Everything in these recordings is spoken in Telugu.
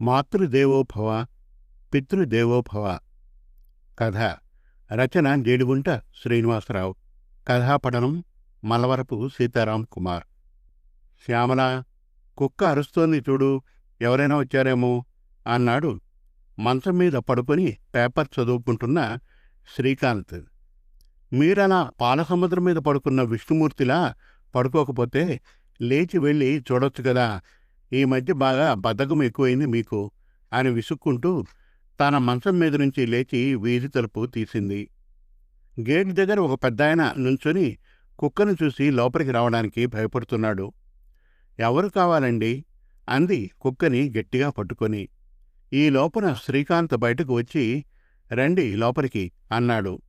మాతృదేవోభవ పితృదేవోభవ. కథ. రచన జేడిగుంట శ్రీనివాసరావు. కథాపఠనం మలవరపు సీతారాం కుమార్. శ్యామల కుక్క అరుస్తోంది చూడు ఎవరైనా వచ్చారేమో అన్నాడు. మంచం మీద పడుకొని పేపర్ చదువుకుంటున్న శ్రీకాంత్. మీరలా పాలసముద్రం మీద పడుకున్న విష్ణుమూర్తిలా పడుకోకపోతే లేచి వెళ్ళి చూడొచ్చు కదా ఈ మధ్య బాగా బద్ధకం ఎక్కువైంది మీకు అని విసుక్కుంటూ తన మంచం మీద నుంచి లేచి వీధి తలుపు తీసింది. గేట్ దగ్గర ఒక పెద్దాయన నుంచొని కుక్కను చూసి లోపలికి రావడానికి భయపడుతున్నాడు. ఎవరు కావాలండి? అంది కుక్కని గట్టిగా పట్టుకొని. ఈ లోపల శ్రీకాంత్ బయటకు వచ్చి రండి లోపలికి అన్నాడు.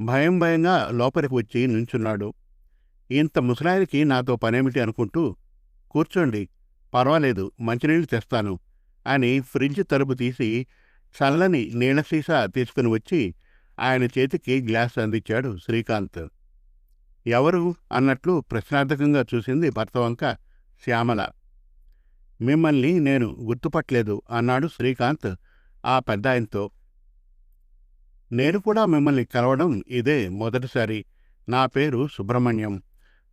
భయం భయంగా లోపలికి వచ్చి నుంచున్నాడు. ఇంత ముసలాయికి నాతో పనేమిటి? అనుకుంటూ కూర్చోండి పర్వాలేదు మంచినీళ్ళు తెస్తాను అని ఫ్రిడ్జ్ తలుపు తీసి చల్లని నీళ్ళ సీసా తీసుకుని వచ్చి ఆయన చేతికి గ్లాస్ అందించాడు శ్రీకాంత్. ఎవరు? అన్నట్లు ప్రశ్నార్థకంగా చూసింది భర్త వంక శ్యామల. మిమ్మల్ని నేను గుర్తుపట్టలేదు అన్నాడు శ్రీకాంత్ ఆ పెద్దాయంతో నేను కూడా మిమ్మల్ని కలవడం ఇదే మొదటిసారి. నా పేరు సుబ్రహ్మణ్యం.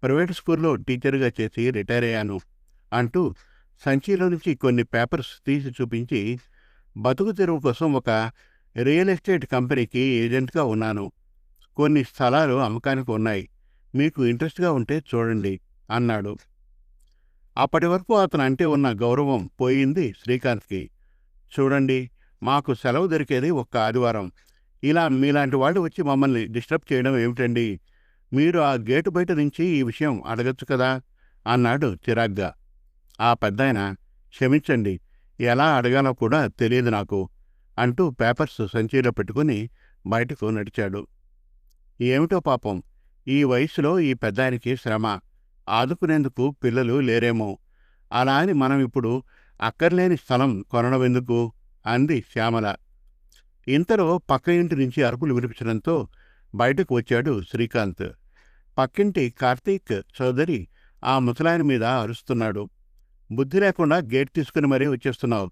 ప్రైవేట్ స్కూల్లో టీచర్గా చేసి రిటైర్ అయ్యాను అంటూ సంచిలో నుంచి కొన్ని పేపర్స్ తీసి చూపించి బతుకు తెరువు కోసం ఒక రియల్ ఎస్టేట్ కంపెనీకి ఏజెంట్గా ఉన్నాను. కొన్ని స్థలాలు అమ్మకానికి ఉన్నాయి. మీకు ఇంట్రెస్ట్గా ఉంటే చూడండి అన్నాడు. అప్పటి వరకు అతను అంటే ఉన్న గౌరవం పోయింది శ్రీకాంత్కి. చూడండి మాకు సెలవు దొరికేది ఒక్క ఆదివారం. ఇలా మీలాంటి వాళ్ళు వచ్చి మమ్మల్ని డిస్టర్బ్ చేయడం ఏమిటండి? మీరు ఆ గేటు బయట నుంచి ఈ విషయం అడగచ్చు కదా అన్నాడు చిరాగ్గా. ఆ పెద్దాయన క్షమించండి. ఎలా అడగాలో కూడా తెలియదు నాకు అంటూ పేపర్స్ సంచిలో పెట్టుకుని బయటకు నడిచాడు. ఏమిటో పాపం ఈ వయసులో ఈ పెద్దాయనికి శ్రమ. ఆదుకునేందుకు పిల్లలు లేరేమో. అలా అని మనం ఇప్పుడు అక్కర్లేని స్థలం కొనడమెందుకు? అంది శ్యామల. ఇంతలో పక్క ఇంటి నుంచి అరుపులు వినిపించడంతో బయటకు వచ్చాడు శ్రీకాంత్. పక్కింటి కార్తీక్ చౌదరి ఆ ముసలాయన మీద అరుస్తున్నాడు. బుద్ధి లేకుండా గేట్ తీసుకుని మరీ వచ్చేస్తున్నావు.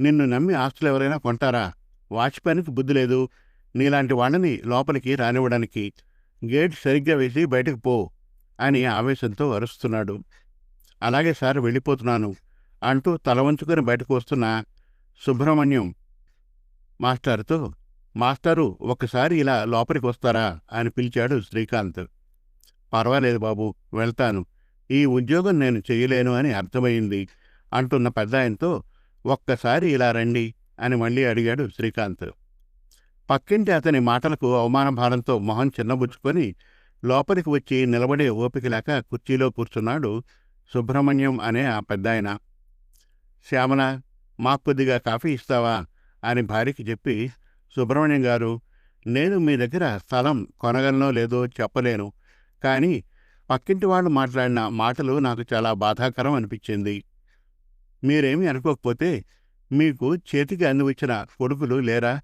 నిన్ను నమ్మి ఆస్తులు ఎవరైనా కొంటారా? వాచ్మెన్కి బుద్ధి లేదు. నీలాంటి వాళ్ళని లోపలికి రానివ్వడానికి గేట్ సరిగ్గా వేసి బయటకు పో అని ఆవేశంతో అరుస్తున్నాడు. అలాగే సార్ వెళ్ళిపోతున్నాను అంటూ తల వంచుకొని బయటకు వస్తున్న సుబ్రహ్మణ్యం మాస్టారుతో మాస్టారు ఒకసారి ఇలా లోపలికి వస్తారా? అని పిలిచాడు శ్రీకాంత్. పర్వాలేదు బాబు వెళ్తాను. ఈ ఉద్యోగం నేను చేయలేను అని అర్థమైంది అంటున్న పెద్దాయనతో ఒక్కసారి ఇలా రండి అని మళ్ళీ అడిగాడు శ్రీకాంత్. పక్కింటి అతని మాటలకు అవమాన భారంతో మొహం చిన్నబుచ్చుకొని లోపలికి వచ్చి నిలబడే ఓపిక లేక కుర్చీలో కూర్చున్నాడు సుబ్రహ్మణ్యం అనే ఆ పెద్దాయన. శ్యామల మాకు కొద్దిగా కాఫీ ఇస్తావా? అని భార్యకి చెప్పి సుబ్రహ్మణ్యం గారు నేను మీ దగ్గర స్థలం కొనగలనో లేదో చెప్పలేను కానీ పక్కింటి వాళ్ళు మాట్లాడిన మాటలు నాకు చాలా బాధాకరం అనిపించింది. మీరేమీ అనుకోకపోతే మీకు చేతికి అందివచ్చిన కొడుకులు లేరా?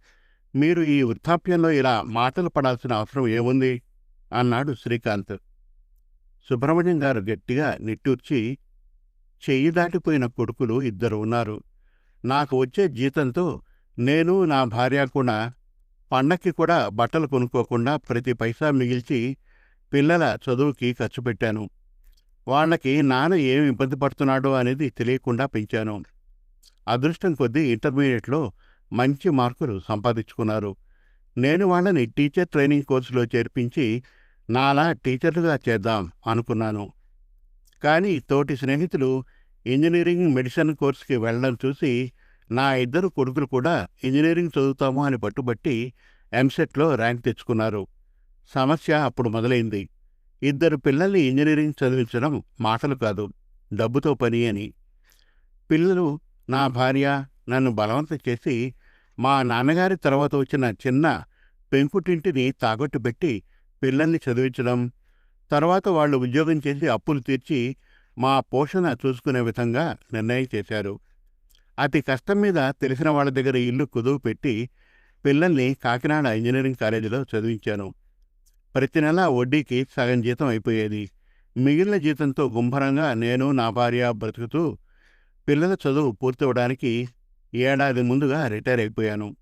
మీరు ఈ వృద్ధాప్యంలో ఇలా మాటలు పడాల్సిన అవసరం ఏముంది? అన్నాడు శ్రీకాంత్. సుబ్రహ్మణ్యం గారు గట్టిగా నిట్టూర్చి చెయ్యి దాటిపోయిన కొడుకులు ఇద్దరు ఉన్నారు. నాకు వచ్చే జీతంతో నేను నా భార్య కూడా పండక్కి కూడా బట్టలు కొనుక్కోకుండా ప్రతి పైసా మిగిల్చి పిల్లల చదువుకి ఖర్చు పెట్టాను. వాళ్ళకి నాన్న ఏమి ఇబ్బంది పడుతున్నాడో అనేది తెలియకుండా పెంచాను. అదృష్టం కొద్దీ ఇంటర్మీడియట్లో మంచి మార్కులు సంపాదించుకున్నారు. నేను వాళ్ళని టీచర్ ట్రైనింగ్ కోర్సులో చేర్పించి నాలా టీచర్లుగా చేద్దాం అనుకున్నాను. కానీ తోటి స్నేహితులు ఇంజనీరింగ్ మెడిసిన్ కోర్సుకి వెళ్ళడం చూసి నా ఇద్దరు కొడుకులు కూడా ఇంజనీరింగ్ చదువుతాము అని పట్టుబట్టి ఎంసెట్లో ర్యాంక్ తెచ్చుకున్నారు. సమస్య అప్పుడు మొదలైంది. ఇద్దరు పిల్లల్ని ఇంజనీరింగ్ చదివించడం మాటలు కాదు డబ్బుతో పని అని. పిల్లలు నా భార్య నన్ను బలవంతం చేసి మా నాన్నగారి తర్వాత వచ్చిన చిన్న పెంకుటింటిని తాగొట్టు పెట్టి పిల్లల్ని చదివించడం తర్వాత వాళ్ళు ఉద్యోగం చేసి అప్పులు తీర్చి మా పోషణ చూసుకునే విధంగా నిర్ణయం చేశారు. అతి కష్టం మీద తెలిసిన వాళ్ళ దగ్గర ఇల్లు కుదువు పెట్టి పిల్లల్ని కాకినాడ ఇంజనీరింగ్ కాలేజీలో చదివించాను. ప్రతి నెల వడ్డీకి సగం జీతం అయిపోయేది. మిగిలిన జీతంతో గుంభరంగా నేను నా భార్య బ్రతుకుతూ పిల్లల చదువు పూర్తవడానికి ఏడాది ముందుగా రిటైర్ అయిపోయాను.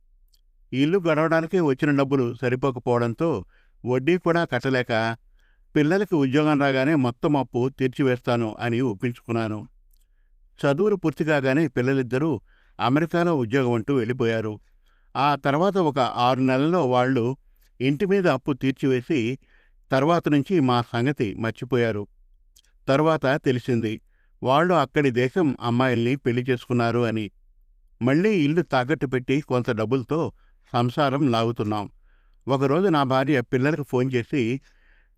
ఇల్లు గడవడానికి వచ్చిన డబ్బులు సరిపోకపోవడంతో వడ్డీ కూడా కట్టలేక పిల్లలకి ఉద్యోగం రాగానే మొత్తం అప్పు తీర్చివేస్తాను అని ఒప్పించుకున్నాను. చదువులు పూర్తి కాగానే పిల్లలిద్దరూ అమెరికాలో ఉద్యోగం అంటూ వెళ్ళిపోయారు. ఆ తర్వాత ఒక ఆరు నెలల్లో వాళ్ళు ఇంటి మీద అప్పు తీర్చివేసి తర్వాత నుంచి మా సంగతి మర్చిపోయారు. తర్వాత తెలిసింది వాళ్ళు అక్కడి దేశం అమ్మాయిల్ని పెళ్ళి చేసుకున్నారు అని. మళ్ళీ ఇల్లు తాకట్టు పెట్టి కొంత డబ్బులతో సంసారం లాగుతున్నాం. ఒకరోజు నా భార్య పిల్లలకు ఫోన్ చేసి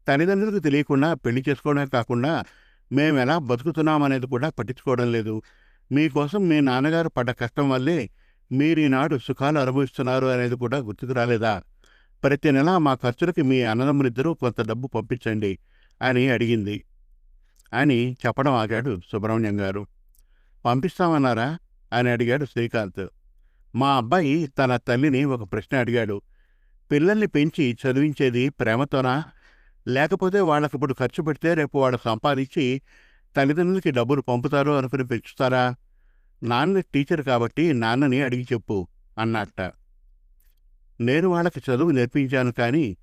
తల్లిదండ్రులకు తెలియకుండా పెళ్ళి చేసుకోవడమే కాకుండా మేము ఎలా బతుకుతున్నామనేది కూడా పట్టించుకోవడం లేదు. మీకోసం మీ నాన్నగారు పడ్డ కష్టం వల్లే మీరు ఈనాడు సుఖాలు అనుభవిస్తున్నారు అనేది కూడా గుర్తుకు రాలేదా? ప్రతి నెల మా ఖర్చులకి మీ అన్నదమ్ములిద్దరూ కొంత డబ్బు పంపించండి అని అడిగింది. అని చెప్పడం ఆగాడు సుబ్రహ్మణ్యం గారు. పంపిస్తామన్నారా? అని అడిగాడు శ్రీకాంత్. మా అబ్బాయి తన తల్లిని ఒక ప్రశ్న అడిగాడు. పిల్లల్ని పెంచి చదివించేది ప్రేమతోనా? లేకపోతే వాళ్ళకిప్పుడు ఖర్చు పెడితే రేపు వాళ్ళు సంపాదించి తల్లిదండ్రులకి డబ్బులు పంపుతారో అనుకుని పెంచుతారా? నాన్న టీచర్ కాబట్టి నాన్నని అడిగి చెప్పు అన్నట్ట. నేను వాళ్ళకి చదువు నేర్పించాను కానీ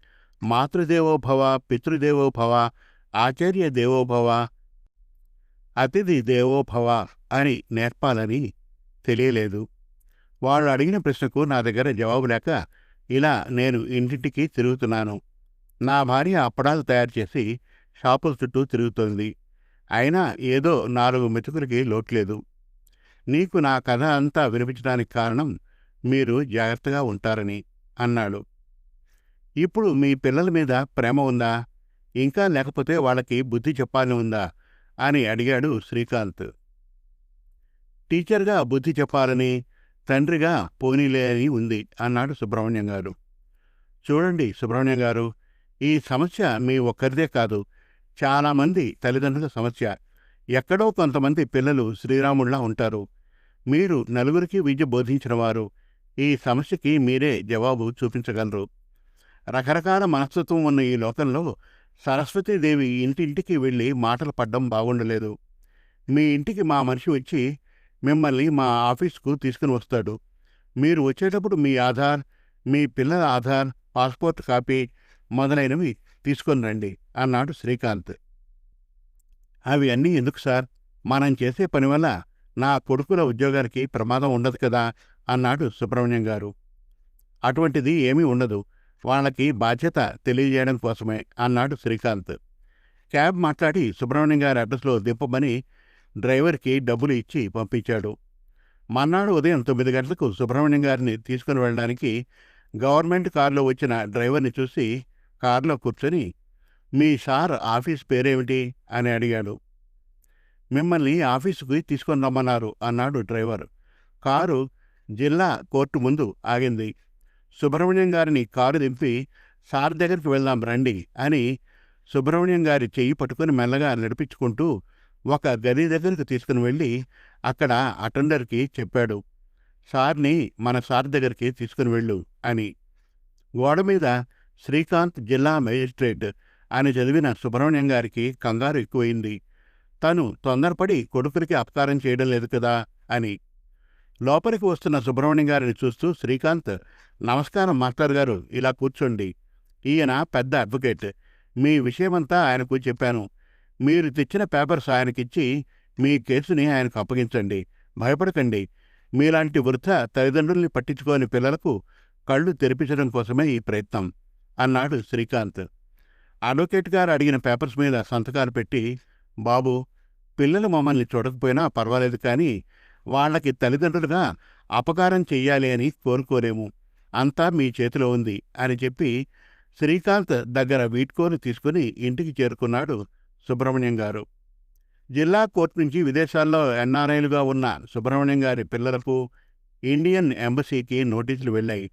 మాతృదేవోభవ పితృదేవోభవ ఆచార్య దేవోభవ అతిథి దేవోభవ అని నేర్పాలని తెలియలేదు. వాళ్ళు అడిగిన ప్రశ్నకు నా దగ్గర జవాబు లేక ఇలా నేను ఇంటింటికి తిరుగుతున్నాను. నా భార్య అప్పడాలు తయారు చేసి షాపుల చుట్టూ తిరుగుతోంది. అయినా ఏదో నాలుగు మెతుకులకి లోట్లేదు. నీకు నా కథ అంతా వినిపించడానికి కారణం మీరు జాగ్రత్తగా ఉంటారని. అన్నాడు. ఇప్పుడు మీ పిల్లల మీద ప్రేమ ఉందా? ఇంకా లేకపోతే వాళ్ళకి బుద్ధి చెప్పాలని ఉందా? అని అడిగాడు శ్రీకాంత్. టీచర్గా బుద్ధి చెప్పాలని తండ్రిగా పోనీలే అని ఉంది అన్నాడు సుబ్రహ్మణ్యం గారు. చూడండి సుబ్రహ్మణ్యం గారు ఈ సమస్య మీ ఒక్కరిదే కాదు చాలామంది తల్లిదండ్రుల సమస్య. ఎక్కడో కొంతమంది పిల్లలు శ్రీరాముళ్ళా ఉంటారు. మీరు నలుగురికి విద్య బోధించిన వారు ఈ సమస్యకి మీరే జవాబు చూపించగలరు. రకరకాల మనస్తత్వం ఉన్న ఈ లోకంలో సరస్వతీదేవి ఇంటింటికి వెళ్ళి మాటలు పడ్డం బాగుండలేదు. మీ ఇంటికి మా మనిషి వచ్చి మిమ్మల్ని మా ఆఫీస్కు తీసుకుని వస్తాడు. మీరు వచ్చేటప్పుడు మీ ఆధార్ మీ పిల్లల ఆధార్ పాస్పోర్ట్ కాపీ మొదలైనవి తీసుకొని రండి అన్నాడు శ్రీకాంత్. అవి అన్నీ ఎందుకు సార్? మనం చేసే పని వల్ల నా కొడుకుల ఉద్యోగానికి ప్రమాదం ఉండదు కదా? అన్నాడు సుబ్రహ్మణ్యం గారు. అటువంటిది ఏమీ ఉండదు. వాళ్ళకి బాధ్యత తెలియజేయడం కోసమే అన్నాడు శ్రీకాంత్. క్యాబ్ మాట్లాడి సుబ్రహ్మణ్యం గారి అడ్రస్లో దింపమని డ్రైవర్కి డబ్బులు ఇచ్చి పంపించాడు. మన్నాడు ఉదయం తొమ్మిది గంటలకు సుబ్రహ్మణ్యం గారిని తీసుకుని వెళ్ళడానికి గవర్నమెంట్ కారులో వచ్చిన డ్రైవర్ని చూసి కారులో కూర్చొని మీ సార్ ఆఫీస్ పేరేమిటి? అని అడిగాడు. మిమ్మల్ని ఆఫీసుకి తీసుకొని రమ్మన్నారు అన్నాడు డ్రైవర్. కారు జిల్లా కోర్టు ముందు ఆగింది. సుబ్రహ్మణ్యం గారిని కారు దింపి సార్ దగ్గరికి వెళ్దాం రండి అని సుబ్రహ్మణ్యం గారి చెయ్యి పట్టుకుని మెల్లగా నడిపించుకుంటూ ఒక గది దగ్గరికి తీసుకుని వెళ్ళి అక్కడ అటెండర్కి చెప్పాడు. సార్ని మన సార్ దగ్గరికి తీసుకుని వెళ్ళు అని. గోడ మీద శ్రీకాంత్ జిల్లా మేజిస్ట్రేట్ అని చదివిన సుబ్రహ్మణ్యం గారికి కంగారు ఎక్కువైంది. తను తొందరపడి కొడుకులకి అపకారం చేయడం లేదు కదా అని. లోపలికి వస్తున్న సుబ్రహ్మణ్యం గారిని చూస్తూ శ్రీకాంత్ నమస్కారం మాస్టర్ గారు. ఇలా కూర్చోండి. ఈయన పెద్ద అడ్వకేట్. మీ విషయమంతా ఆయనకు చెప్పాను. మీరు తెచ్చిన పేపర్స్ ఆయనకిచ్చి మీ కేసుని ఆయనకు అప్పగించండి. భయపడకండి. మీలాంటి వృద్ధ తల్లిదండ్రుల్ని పట్టించుకోని పిల్లలకు కళ్ళు తెరిపించడం కోసమే ఈ ప్రయత్నం అన్నాడు శ్రీకాంత్. అడ్వకేట్ గారు అడిగిన పేపర్స్ మీద సంతకాలు పెట్టి బాబు పిల్లలు మమ్మల్ని చూడకపోయినా పర్వాలేదు కానీ వాళ్ళకి తల్లిదండ్రులుగా అపకారం చెయ్యాలి అని కోరుకోలేము. అంతా మీ చేతిలో ఉంది అని చెప్పి శ్రీకాంత్ దగ్గర వీడ్కోలు తీసుకుని ఇంటికి చేరుకున్నాడు సుబ్రహ్మణ్యం గారు. జిల్లా కోర్టు నుంచి విదేశాల్లో ఎన్ఆర్ఐలుగా ఉన్న సుబ్రహ్మణ్యం గారి పిల్లలకు ఇండియన్ ఎంబసీకి నోటీసులు వెళ్ళాయి.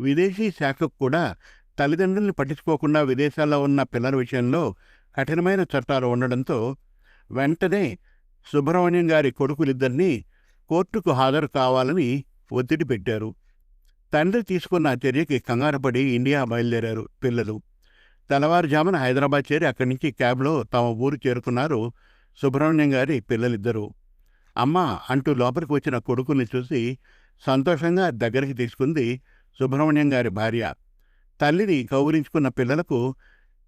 విదేశీ శాఖకు కూడా తల్లిదండ్రుల్ని పట్టించుకోకుండా విదేశాల్లో ఉన్న పిల్లల విషయంలో కఠినమైన చట్టాలు ఉండడంతో వెంటనే సుబ్రహ్మణ్యం గారి కొడుకులిద్దరినీ కోర్టుకు హాజరు కావాలని ఒత్తిడి పెట్టారు. తండ్రి తీసుకున్న చర్యకి కంగారుపడి ఇండియా బయలుదేరారు పిల్లలు. తెల్లవారుజామున హైదరాబాద్ చేరి అక్కడి నుంచి క్యాబ్లో తమ ఊరు చేరుకున్నారు సుబ్రహ్మణ్యం గారి పిల్లలిద్దరూ. అమ్మ అంటూ లోపలికి వచ్చిన కొడుకుని చూసి సంతోషంగా దగ్గరికి తీసుకుంది సుబ్రహ్మణ్యం గారి భార్య. తల్లిని కౌగులించుకున్న పిల్లలకు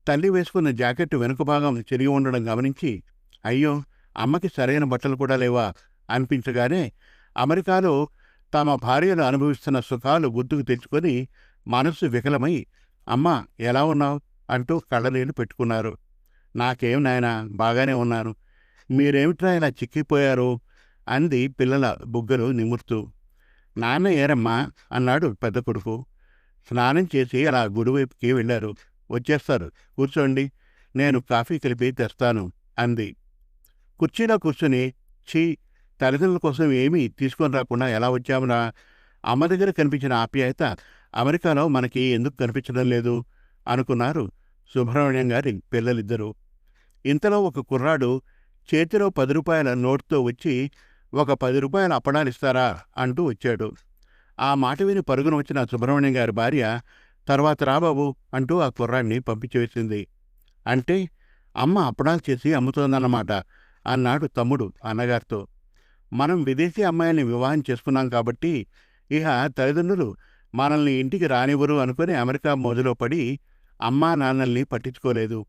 తల్లి వేసుకున్న జాకెట్ వెనుక భాగం చిరిగి ఉండడం గమనించి అయ్యో అమ్మకి సరైన బట్టలు కూడా లేవా? అనిపించగానే అమెరికాలో తమ భార్యలు అనుభవిస్తున్న సుఖాలు గుర్తుకు తెచ్చుకొని మనస్సు వికలమై అమ్మ ఎలా ఉన్నావు? అంటూ కళ్ళనీళ్ళు పెట్టుకున్నారు. నాకేం నాయనా బాగానే ఉన్నాను. మీరేమిట్రా ఇలా చిక్కిపోయారు? అంది పిల్లల బుగ్గలు నిమురుతూ. నాన్న ఏరమ్మా అన్నాడు పెద్ద కొడుకు. స్నానం చేసి అలా గుడివైపుకి వెళ్ళారు. వచ్చేస్తారు. కూర్చోండి. నేను కాఫీ కలిపి తెస్తాను అంది. కుర్చీలో కూర్చుని ఛీ తల్లిదండ్రుల కోసం ఏమీ తీసుకొని రాకుండా ఎలా వచ్చామురా? అమ్మ దగ్గర కనిపించిన ఆప్యాయత అమెరికాలో మనకి ఎందుకు కనిపించడం లేదు? అనుకున్నారు సుబ్రహ్మణ్యం గారి పిల్లలిద్దరూ. ఇంతలో ఒక కుర్రాడు చేతిలో పది రూపాయల నోట్తో వచ్చి ఒక పది రూపాయల అప్పడాలిస్తారా అంటూ వచ్చాడు. ఆ మాట విని పరుగున వచ్చిన సుబ్రహ్మణ్యం గారి భార్య తర్వాత రాబాబు అంటూ ఆ కుర్రాడిని పంపించేసింది అంటే అమ్మ అప్పడాలు చేసి అమ్ముతోందన్నమాట అన్నాడు తమ్ముడు అన్నగారితో. మనం విదేశీ అమ్మాయిల్ని వివాహం చేసుకున్నాం కాబట్టి ఇక తల్లిదండ్రులు మనల్ని ఇంటికి రానివ్వరు అనుకుని అమెరికా మోజులో పడి అమ్మా నాన్నల్ని పట్టించుకోలేదు.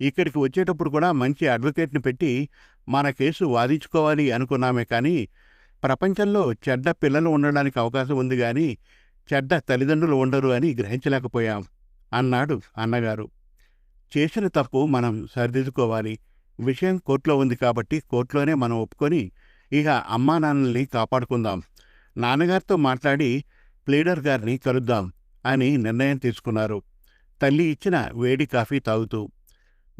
ఇక్కడికి వచ్చేటప్పుడు కూడా మంచి అడ్వకేట్ని పెట్టి మన కేసు వాదించుకోవాలి అనుకున్నామే కానీ ప్రపంచంలో చెడ్డ పిల్లలు ఉండడానికి అవకాశం ఉంది కానీ చెడ్డ తల్లిదండ్రులు ఉండరు అని గ్రహించలేకపోయాం అన్నాడు అన్నగారు. చేసిన తప్పు మనం సరిదిద్దుకోవాలి. విషయం కోర్టులో ఉంది కాబట్టి కోర్టులోనే మనం ఒప్పుకొని ఇక అమ్మా నాన్నల్ని కాపాడుకుందాం. నాన్నగారితో మాట్లాడి ప్లీడర్ గారిని కలుద్దాం అని నిర్ణయం తీసుకున్నారు. తల్లి ఇచ్చిన వేడి కాఫీ తాగుతూ.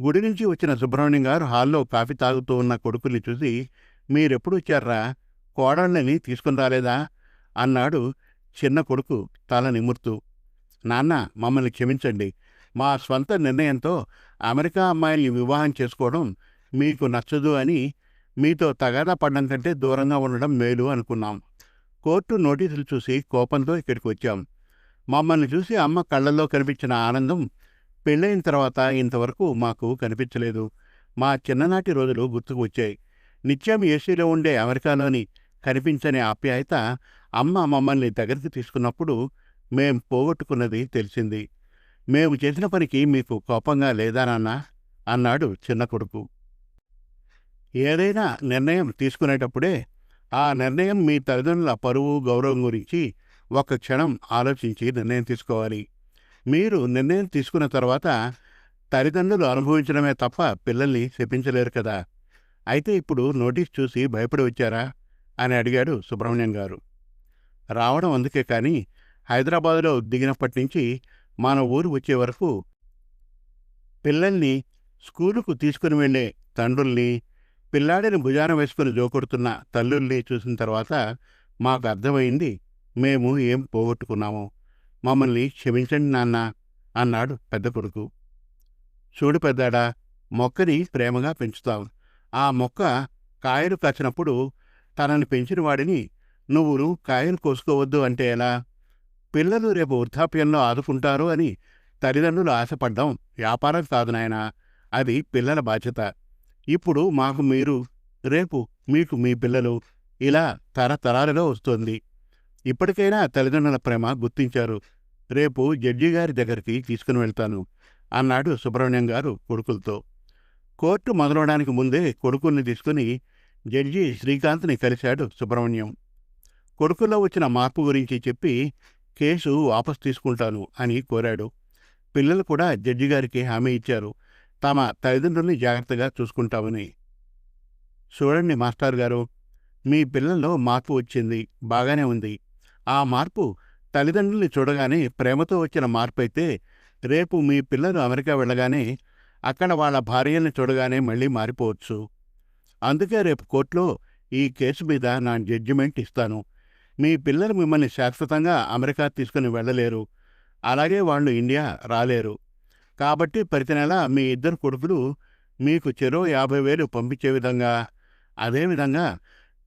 గుడి నుంచి వచ్చిన సుబ్రహ్మణ్యం గారు హాల్లో కాఫీ తాగుతూ ఉన్న కొడుకుని చూసి మీరెప్పుడు వచ్చారా? కోడళ్ళని తీసుకుని రాలేదా? అన్నాడు చిన్న కొడుకు తల నిమురుతూ. నాన్న మమ్మల్ని క్షమించండి. మా స్వంత నిర్ణయంతో అమెరికా అమ్మాయిల్ని వివాహం చేసుకోవడం మీకు నచ్చదు అని మీతో తగాదా పడడం కంటే దూరంగా ఉండడం మేలు అనుకున్నాం. కోర్టు నోటీసులు చూసి కోపంతో ఇక్కడికి వచ్చాం. మమ్మల్ని చూసి అమ్మ కళ్ళల్లో కనిపించిన ఆనందం పెళ్ళైన తర్వాత ఇంతవరకు మాకు కనిపించలేదు. మా చిన్ననాటి రోజులు గుర్తుకు వచ్చాయి నిత్యం ఏసీలో ఉండే అమెరికాలోని కనిపించని ఆప్యాయత అమ్మ మమ్మల్ని దగ్గరికి తీసుకున్నప్పుడు మేం పోగొట్టుకున్నది తెలిసింది. మేము చేసిన పనికి మీకు కోపంగా లేదా అన్నాడు చిన్న కొడుకు. ఏదైనా నిర్ణయం తీసుకునేటప్పుడే ఆ నిర్ణయం మీ తల్లిదండ్రుల పరువు గౌరవం గురించి ఒక క్షణం ఆలోచించి నిర్ణయం తీసుకోవాలి. మీరు నిర్ణయం తీసుకున్న తర్వాత తల్లిదండ్రులు అనుభవించడమే తప్ప పిల్లల్ని శపించలేరు కదా. అయితే ఇప్పుడు నోటీస్ చూసి భయపడి వచ్చారా? అని అడిగాడు సుబ్రహ్మణ్యం గారు. రావడం అందుకే కానీ హైదరాబాదులో దిగినప్పటి నుంచి మన ఊరు వచ్చే వరకు పిల్లల్ని స్కూలుకు తీసుకుని వెళ్ళే తండ్రుల్ని పిల్లాడిని భుజాన వేసుకుని జోకొడుతున్న తల్లుల్ని చూసిన తర్వాత మాకు అర్థమైంది మేము ఏం పోగొట్టుకున్నామో. మమ్మల్ని క్షమించండి నాన్న అన్నాడు పెద్ద కొడుకు. చూడు పెద్దాడా మొక్కని ప్రేమగా పెంచుతావు. ఆ మొక్క కాయలు కాచినప్పుడు తనని పెంచిన వాడిని నువ్వు కాయలు కోసుకోవద్దు అంటే ఎలా? పిల్లలు రేపు వృద్ధాప్యంలో ఆదుకుంటారు అని తల్లిదండ్రులు ఆశపడ్డం వ్యాపారం కాదు నాయనా అది పిల్లల బాధ్యత. ఇప్పుడు మాకు మీరు రేపు మీకు మీ పిల్లలు ఇలా తరతరాలలో వస్తోంది. ఇప్పటికైనా తల్లిదండ్రుల ప్రేమ గుర్తించారు. రేపు జడ్జి గారి దగ్గరికి తీసుకుని వెళ్తాను అన్నాడు సుబ్రహ్మణ్యం గారు కొడుకులతో. కోర్టు మొదలవడానికి ముందే కొడుకుల్ని తీసుకుని జడ్జి శ్రీకాంత్ని కలిశాడు సుబ్రహ్మణ్యం. కొడుకుల్లో వచ్చిన మార్పు గురించి చెప్పి కేసు వాపసు తీసుకుంటాను అని కోరాడు. పిల్లలు కూడా జడ్జి గారికి హామీ ఇచ్చారు. తమ తల్లిదండ్రుల్ని జాగ్రత్తగా చూసుకుంటామని. చూడండి మాస్టర్ గారు మీ పిల్లల్లో మార్పు వచ్చింది బాగానే ఉంది. ఆ మార్పు తల్లిదండ్రుల్ని చూడగానే ప్రేమతో వచ్చిన మార్పు అయితే రేపు మీ పిల్లలు అమెరికా వెళ్ళగానే అక్కడ వాళ్ళ భార్యల్ని చూడగానే మళ్ళీ మారిపోవచ్చు. అందుకే రేపు కోర్టులో ఈ కేసు మీద నా జడ్జిమెంట్ ఇస్తాను. మీ పిల్లలు మిమ్మల్ని శాశ్వతంగా అమెరికా తీసుకుని వెళ్ళలేరు. అలాగే వాళ్ళు ఇండియా రాలేరు. కాబట్టి ప్రతి నెల మీ ఇద్దరు కొడుకులు మీకు చెరో యాభై వేలు పంపించే విధంగా అదేవిధంగా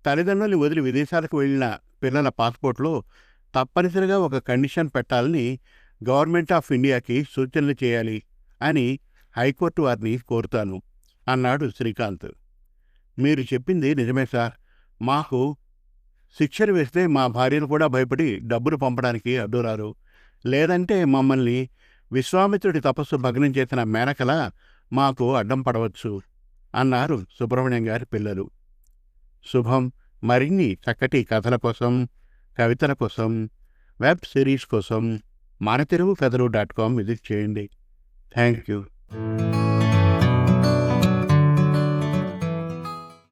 తల్లిదండ్రులు వదిలి విదేశాలకు వెళ్ళిన పిల్లల పాస్పోర్ట్లో తప్పనిసరిగా ఒక కండిషన్ పెట్టాలని గవర్నమెంట్ ఆఫ్ ఇండియాకి సూచనలు చేయాలి అని హైకోర్టు వారిని కోరుతాను అన్నాడు శ్రీకాంత్. మీరు చెప్పింది నిజమే సార్. మాకు శిక్షలు వేస్తే మా భార్యను కూడా భయపడి డబ్బులు పంపడానికి అడ్డురారు. లేదంటే మమ్మల్ని విశ్వామిత్రుడి తపస్సు భగ్నం చేసిన మేనకల మాకు అడ్డం పడవచ్చు అన్నారు సుబ్రహ్మణ్యం గారి పిల్లలు. శుభం మరిన్ని చక్కటి కథల కోసం కవితల కోసం వెబ్ సిరీస్ కోసం మన తెలుగు కథలు డాట్ కామ్ విజిట్ చేయండి. Thank you